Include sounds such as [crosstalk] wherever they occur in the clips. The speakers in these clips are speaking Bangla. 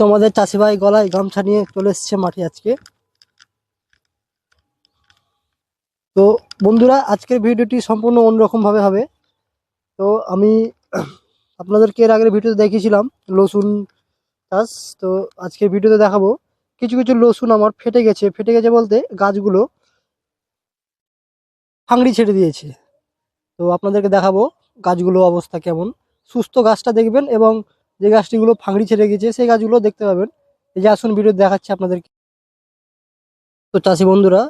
তো আমাদের চাষি ভাই গলায় গামছা নিয়ে চলে এসছে মাঠে আজকে। তো বন্ধুরা, আজকের ভিডিওটি সম্পূর্ণ অন্যরকম ভাবে হবে। তো আমি [clears throat] আপনাদেরকে এর আগের ভিডিওতে দেখিয়েছিলাম রসুন চাষ। তো আজকের ভিডিওতে দেখাবো, কিছু কিছু রসুন আমার ফেটে গেছে। ফেটে গেছে বলতে গাছগুলো ফাংড়ি ছেড়ে দিয়েছে। তো আপনাদেরকে দেখাবো গাছগুলো অবস্থা কেমন। সুস্থ গাছটা দেখবেন এবং যে গাছটিগুলো ফাঁকড়ি ছেড়ে গেছে, সেই গাছগুলো দেখতে পাবেন। এই যে আসুন ভিডিও দেখাচ্ছি আপনাদেরকে। তো চাষি বন্ধুরা,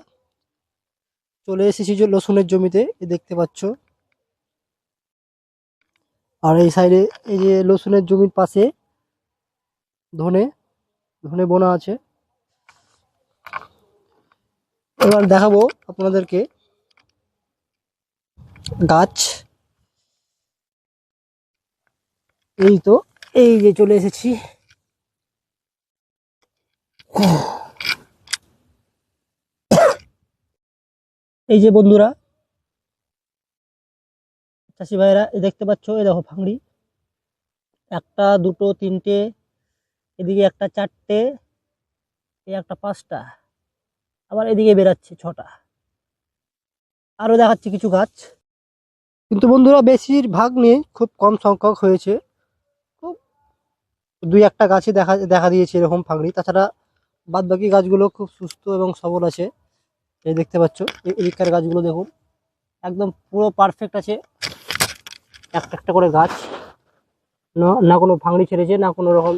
চলে এসেছি যে রসুনের জমিতে দেখতে পাচ্ছ। আর এই সাইডে এই যে রসুনের জমির পাশে ধনে ধনে বোনা আছে। এবার দেখাবো আপনাদেরকে গাছ। এই তো এই যে চলে এসেছি। এই যে বন্ধুরা, চাষি ভাইরা দেখতে পাচ্ছ এই দেখো ফাংড়ি। একটা, দুটো, তিনটে, এদিকে একটা চারটে এই একটা পাঁচটা, আবার এদিকে বেরাচ্ছে ছটা। আরও দেখাচ্ছে কিছু গাছ। কিন্তু বন্ধুরা, বেশিরভাগ নেই খুব কম সংখ্যক হয়েছে। দুই একটা গাছে দেখা দেখা দিয়েছে এরকম ফাংড়ি তাছাড়া বাদ বাকি গাছগুলো খুব সুস্থ এবং সবল আছে। এই দেখতে পাচ্ছ, এই এদিককার গাছগুলো দেখুন। একদম পুরো পারফেক্ট আছে। একটা একটা করে গাছ। না কোনো ফাংড়ি ছেড়েছে, না কোনো রকম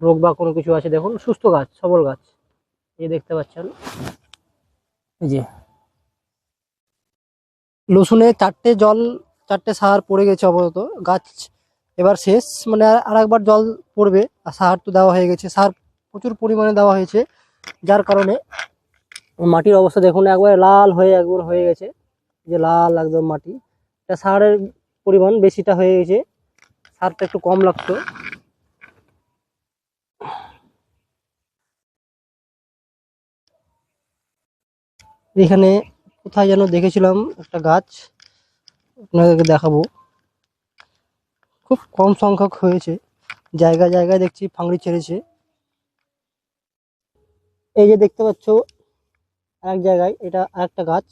রোগ বা কোনো কিছু আছে। দেখুন, সুস্থ গাছ, সবল গাছ। এই দেখতে পাচ্ছেন। এই যে। লসুনে চারটে জল, চারটে সার পড়ে গেছে আপাতত। গাছ এবার শেষ মানে আর একবার জল পড়বে, আর সার তো দেওয়া হয়ে গেছে। সার প্রচুর পরিমাণে দেওয়া হয়েছে, যার কারণে মাটির অবস্থা দেখুন, একবার লাল হয়ে, একবার হয়ে গেছে। যে লাল একদম মাটি। এটা সারের পরিমাণ বেশিটা হয়ে গেছে। সারটা একটু কম লাগতো। এখানে কোথায় যেন দেখেছিলাম একটা গাছ, আপনাদেরকে দেখাবো। খুব কম সংখ্যক হয়েছে। জায়গা জায়গায় দেখছি ফাংড়ি ছেড়েছে। এই যে দেখতে পাচ্ছ এক জায়গায় এটা আরেকটা গাছ।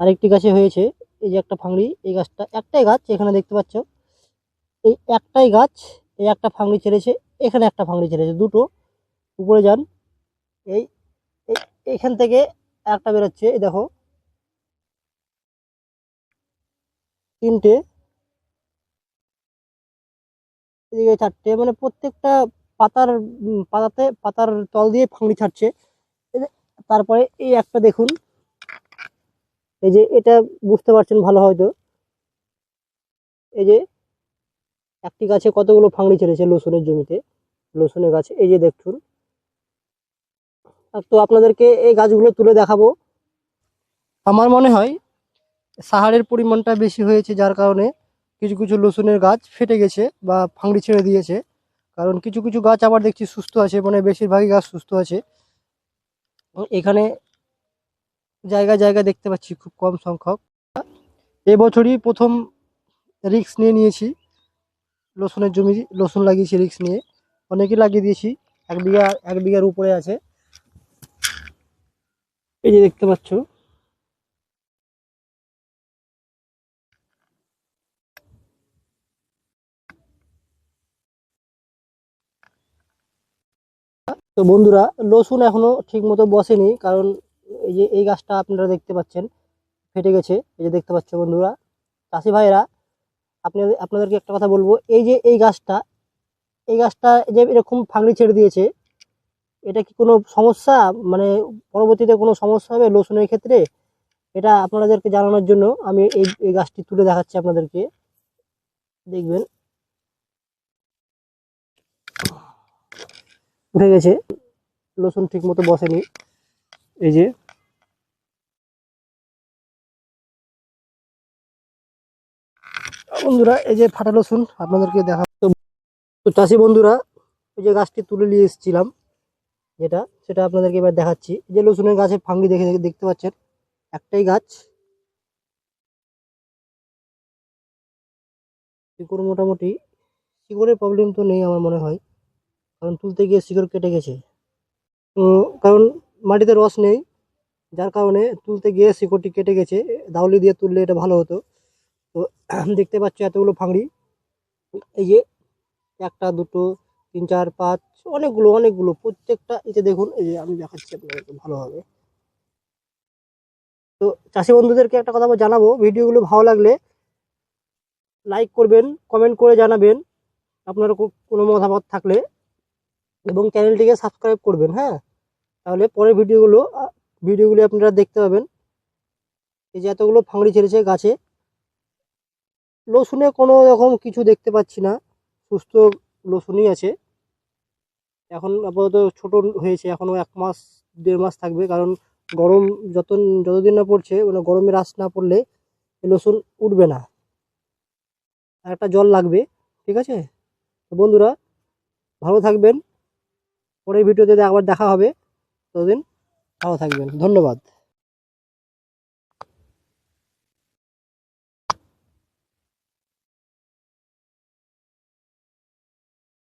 আরেকটি গাছে হয়েছে, এই যে একটা ফাংড়ি, এই গাছটা একটাই গাছ এখানে দেখতে পাচ্ছ। এই একটাই গাছ, এই একটা ফাংড়ি ছেড়েছে, এখানে একটা ফাংড়ি ছেড়েছে, দুটো। উপরে যান এই, এখান থেকে একটা বেরোচ্ছে, এই দেখো। তিনটে। এদিকে চারটে মানে প্রত্যেকটা পাতার পাতাতে, পাতার তল দিয়ে ফাংড়ি ছাড়ছে। তারপরে এই একটা দেখুন। এই যে, এটা বুঝতে পারছেন ভালো হয়তো। এই যে, একটি গাছে কতগুলো ফাংড়ি ছেড়েছে লসুনের জমিতে? লসুনের গাছ, এই যে দেখুন। তো আপনাদেরকে এই গাছগুলো তুলে দেখাবো। আমার মনে হয় সাহারের পরিমাণটা বেশি হয়েছে যার কারণে কিছু কিছু লসুনের গাছ ফেটে গেছে বা ফাংড়ি ছেড়ে দিয়েছে। কারণ কিছু কিছু গাছ আবার দেখছি সুস্থ আছে মানে বেশিরভাগই গাছ সুস্থ আছে। এখানে জায়গা জায়গা দেখতে পাচ্ছি খুব কম সংখ্যক। এবছরই প্রথম রিক্স নিয়ে নিয়েছি। লসুনের জমি, লসুন লাগিয়েছি রিক্স নিয়ে। অনেকই লাগিয়ে দিয়েছি। এক বিঘা, এক বিঘার উপরে আছে। এই যে দেখতে পাচ্ছ তো বন্ধুরা, রসুন এখনও ঠিক মতো বসেনি, কারণ এই যে এই গাছটা আপনারা দেখতে পাচ্ছেন, ফেটে গেছে, এই যে দেখতে পাচ্ছ বন্ধুরা। চাষি ভাইরা আপনাদের আপনাদেরকে একটা কথা বলব, এই যে এই গাছটা এই গাছটা যে এরকম ফাঁকড়ি ছেড়ে দিয়েছে, এটা কি কোনো সমস্যা? মানে পরবর্তীতে কোনো সমস্যা হবে রসুনের ক্ষেত্রে? এটা আপনাদেরকে জানানোর জন্য আমি এই এই গাছটি তুলে দেখাচ্ছি আপনাদেরকে। দেখবেন। উঠে গেছে। রসুন ঠিক মতো বসেনি। এই যে। বন্ধুরা, এই যে ফাটা লসুন আপনাদেরকে দেখা তো চাষি বন্ধুরা ওই যে গাছটি তুলে নিয়ে এসেছিলাম, যেটা, সেটা আপনাদেরকে এবার দেখাচ্ছি। যে লসুনের গাছের ফাঙ্গি দেখে দেখতে পাচ্ছেন, একটাই গাছ। শিকড় মোটামুটি, শিকড়ের প্রবলেম তো নেই আমার মনে হয়। কারণ তুলতে গিয়ে শিকড় কেটে গেছে। কারণ মাটিতে রস নেই, যার কারণে তুলতে গিয়ে শিকড়টি কেটে গেছে। দাউলি দিয়ে তুললে এটা ভালো হতো। তো [clears throat] দেখতে পাচ্ছ এতগুলো ফাংড়ি। এই যে একটা, দুটো, তিন, চার, পাঁচ, অনেকগুলো অনেকগুলো। প্রত্যেকটা যে দেখুন, এই যে আমি দেখাচ্ছি আপনাদেরকে ভালোভাবে। তো চাষি বন্ধুদেরকে একটা কথা জানাব, ভিডিওগুলো ভালো লাগলে লাইক করবেন, কমেন্ট করে জানাবেন। আপনার কোনো মতামত থাকলে এবং চ্যানেলটিকে সাবস্ক্রাইব করবেন হ্যাঁ? তাহলে পরের ভিডিওগুলো ভিডিওগুলি আপনারা দেখতে পাবেন। এই যে এতগুলো ফাংড়ি ছেড়েছে গাছে। লসুনে কোনো রকম কিছু দেখতে পাচ্ছি না। সুস্থ লসুনই আছে। এখন আপাতত ছোট হয়েছে এখনও এক মাস, দেড় মাস থাকবে, কারণ গরম যত যতদিন না পড়ছে মানে গরমে আঁচ না পড়লে লসুন উঠবে না। আর একটা জল লাগবে, ঠিক আছে? বন্ধুরা, ভালো থাকবেন। পরের ভিডিওতে আবার দেখা হবে। ততদিন ভালো থাকবেন। ধন্যবাদ।